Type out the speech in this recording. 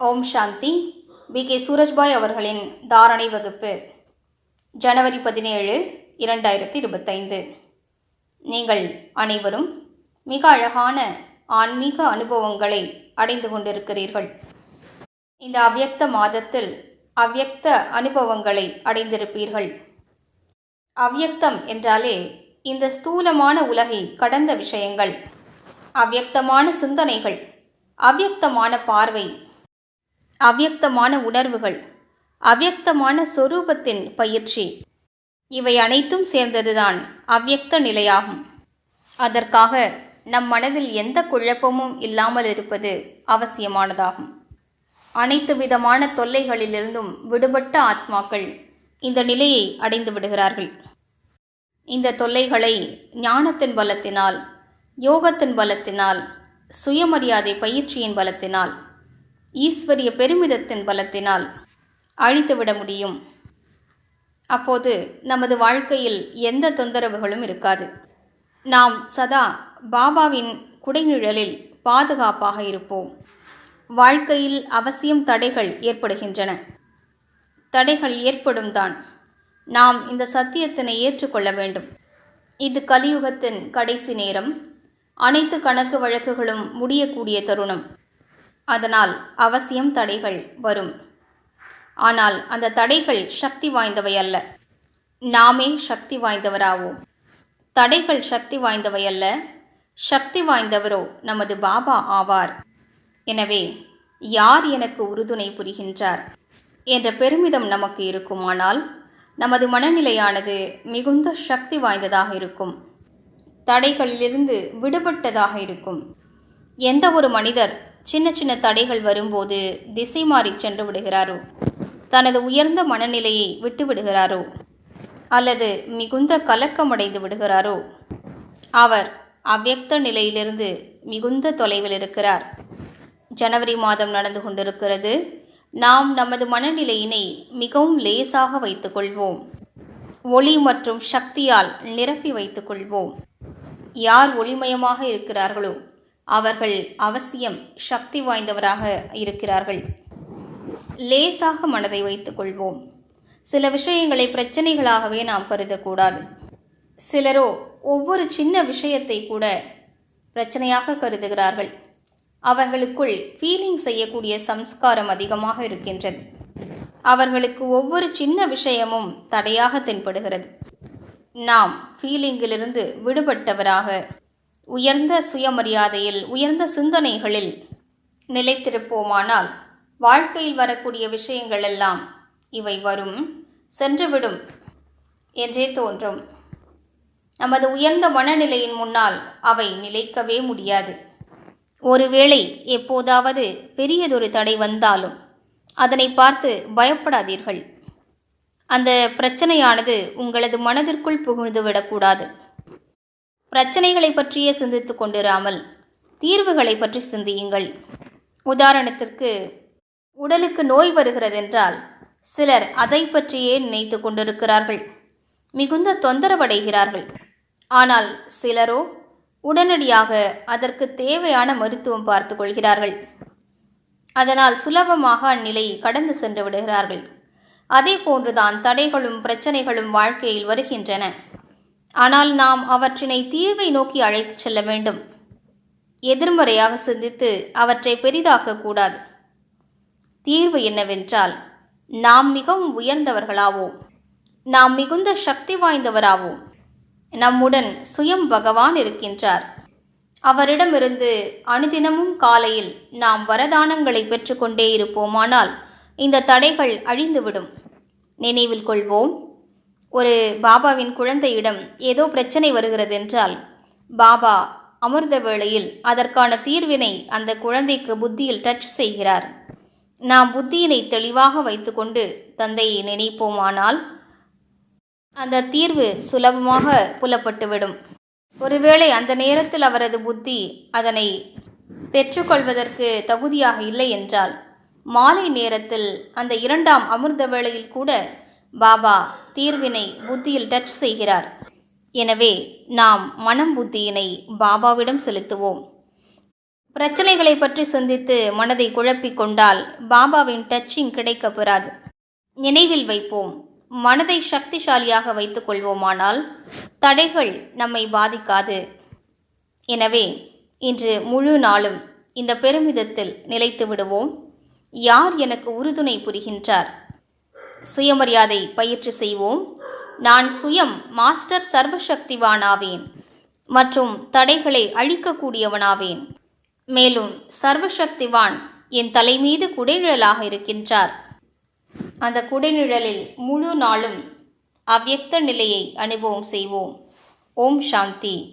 Om Shanti. We. K. Surajbhai அவர்களின் தாரணை வகுப்பு ஜனவரி பதினேழு இரண்டாயிரத்தி இருபத்தைந்து. நீங்கள் அனைவரும் மிக அழகான ஆன்மீக அனுபவங்களை அடைந்து கொண்டிருக்கிறீர்கள். இந்த அவ்யக்த மாதத்தில் அவ்யக்த அனுபவங்களை அடைந்திருப்பீர்கள். அவ்யக்தம் என்றாலே இந்த ஸ்தூலமான உலகை கடந்த விஷயங்கள் அவ்யக்தமான சிந்தனைகள் அவ்யக்தமான பார்வை அவ்யக்தமான உணர்வுகள் அவ்யக்தமான சொரூபத்தின் பயிற்சி. இவை அனைத்தும் சேர்ந்ததுதான் அவ்யக்த நிலையாகும். அதற்காக நம் மனதில் எந்த குழப்பமும் இல்லாமல் இருப்பது அவசியமானதாகும். அனைத்து விதமான தொல்லைகளிலிருந்தும் விடுபட்ட ஆத்மாக்கள் இந்த நிலையை அடைந்து விடுகிறார்கள். இந்த தொல்லைகளை ஞானத்தின் பலத்தினால் யோகத்தின் பலத்தினால் சுயமரியாதை பயிற்சியின் பலத்தினால் ஈஸ்வரிய பெருமிதத்தின் பலத்தினால் அழித்துவிட முடியும். அப்போது நமது வாழ்க்கையில் எந்த தொந்தரவுகளும் இருக்காது. நாம் சதா பாபாவின் குடைநிழலில் பாதுகாப்பாக இருப்போம். வாழ்க்கையில் அவசியம் தடைகள் ஏற்படுகின்றன. தடைகள் ஏற்படும் தான் நாம் இந்த சத்தியத்தினை ஏற்றுக்கொள்ள வேண்டும். இது கலியுகத்தின் கடைசி நேரம். அனைத்து கணக்கு வழக்குகளும் முடியக்கூடிய தருணம். அதனால் அவசியம் தடைகள் வரும். ஆனால் அந்த தடைகள் சக்தி வாய்ந்தவை அல்ல. நாமே சக்தி வாய்ந்தவராவோம். தடைகள் சக்தி வாய்ந்தவை அல்ல. சக்தி வாய்ந்தவரோ நமது பாபா ஆவார். எனவே யார் எனக்கு உறுதுணை புரிகின்றார்? என்ற பெருமிதம் நமக்கு இருக்குமானால் நமது மனநிலையானது மிகுந்த சக்தி வாய்ந்ததாக இருக்கும். தடைகளிலிருந்து விடுபட்டதாக இருக்கும். எந்த ஒரு மனிதர் சின்ன சின்ன தடைகள் வரும்போது திசை மாறி சென்று விடுகிறாரோ? தனது உயர்ந்த மனநிலையை விட்டு விடுகிறாரோ? அல்லது மிகுந்த கலக்கமடைந்து விடுகிறாரோ? அவர் அவ்வக்த நிலையிலிருந்து மிகுந்த தொலைவில் இருக்கிறார். ஜனவரி மாதம் நடந்து கொண்டிருக்கிறது. நாம் நமது மனநிலையினை மிகவும் லேசாக வைத்துக்கொள்வோம் ஒளி மற்றும் சக்தியால் நிரப்பி வைத்துக்கொள்வோம் யார் ஒளிமயமாக இருக்கிறார்களோ அவர்கள் அவசியம் சக்தி வாய்ந்தவராக இருக்கிறார்கள். லேசாக மனதை வைத்துக்கொள்வோம் சில விஷயங்களை பிரச்சனைகளாகவே நாம் கருதக்கூடாது. சிலரோ ஒவ்வொரு சின்ன விஷயத்தை கூட பிரச்சனையாக கருதுகிறார்கள். அவர்களுக்குள் ஃபீலிங் செய்யக்கூடிய சம்ஸ்காரம் அதிகமாக இருக்கின்றது. அவர்களுக்கு ஒவ்வொரு சின்ன விஷயமும் தடையாக தென்படுகிறது. நாம் ஃபீலிங்கிலிருந்து விடுபட்டவராக உயர்ந்த சுயமரியாதையில் உயர்ந்த சிந்தனைகளில் நிலைத்திருப்போமானால் வாழ்க்கையில் வரக்கூடிய விஷயங்கள் எல்லாம் இவை வரும் சென்றுவிடும் என்றே தோன்றும். நமது உயர்ந்த மனநிலையின் முன்னால் அவை நிலைக்கவே முடியாது. ஒருவேளை எப்போதாவது பெரியதொரு தடை வந்தாலும் அதனை பார்த்து பயப்படாதீர்கள். அந்த பிரச்சனையானது உங்களது மனதிற்குள் புகுந்துவிடக்கூடாது. பிரச்சனைகளை பற்றியே சிந்தித்து கொண்டிராமல் தீர்வுகளை பற்றி சிந்தியுங்கள். உதாரணத்திற்கு உடலுக்கு நோய் வருகிறதென்றால் சிலர் அதை பற்றியே நினைத்து கொண்டிருக்கிறார்கள் மிகுந்த தொந்தரவடைகிறார்கள். ஆனால் சிலரோ உடனடியாக அதற்கு தேவையான மருத்துவம் பார்த்து கொள்கிறார்கள். அதனால் சுலபமாக அந்நிலை கடந்து சென்று விடுகிறார்கள். அதே போன்றுதான் தடைகளும் பிரச்சனைகளும் வாழ்க்கையில் வருகின்றன. ஆனால் நாம் அவற்றினை தீர்வை நோக்கி அழைத்துச் செல்ல வேண்டும். எதிர்மறையாக சிந்தித்து அவற்றை பெரிதாக்கக்கூடாது தீர்வு என்னவென்றால் நாம் மிகவும் உயர்ந்தவர்களாவோம். நாம் மிகுந்த சக்தி வாய்ந்தவராவோம். நம்முடன் சுயம் பகவான் இருக்கின்றார். அவரிடமிருந்து அனுதினமும் காலையில் நாம் வரதானங்களை பெற்றுக்கொண்டே இருப்போமானால் இந்த தடைகள் அழிந்துவிடும். நினைவில் கொள்வோம் ஒரு பாபாவின் குழந்தையிடம் ஏதோ பிரச்சனை வருகிறது என்றால் பாபா அமிர்த வேளையில் அதற்கான தீர்வினை அந்த குழந்தைக்கு புத்தியில் டச் செய்கிறார். நாம் புத்தியினை தெளிவாக வைத்துக்கொண்டு தந்தையை நினைப்போமானால் அந்த தீர்வு சுலபமாக புலப்பட்டுவிடும். ஒருவேளை அந்த நேரத்தில் அவரது புத்தி அதனை பெற்றுக்கொள்வதற்கு தகுதியாக இல்லை என்றால் மாலை நேரத்தில் அந்த இரண்டாம் அமிர்த வேளையில் கூட பாபா தீர்வினை புத்தியில் டச் செய்கிறார். எனவே நாம் மனம் புத்தியினை பாபாவிடம் செலுத்துவோம். பிரச்சனைகளை பற்றி சிந்தித்து மனதை குழப்பிக் கொண்டால் பாபாவின் டச்சிங் கிடைக்க பெறாது. நினைவில் வைப்போம். மனதை சக்திசாலியாக வைத்துக் கொள்வோமானால் தடைகள் நம்மை பாதிக்காது. எனவே இன்று முழு நாளும் இந்த பெருமிதத்தில் நிலைத்து விடுவோம். யார் எனக்கு உறுதுணை புரிகின்றார்? சுயமரியாதை பயிற்சி செய்வோம். நான் சுயம் மாஸ்டர் சர்வசக்திவானாவேன் மற்றும் தடைகளை அழிக்கக்கூடியவனாவேன். மேலும் சர்வசக்திவான் என் தலைமீது குடைநிழலாக இருக்கின்றார். அந்த குடைநிழலில் முழு நாளும் அவ்வக்த நிலையை அனுபவம் செய்வோம். ஓம் சாந்தி.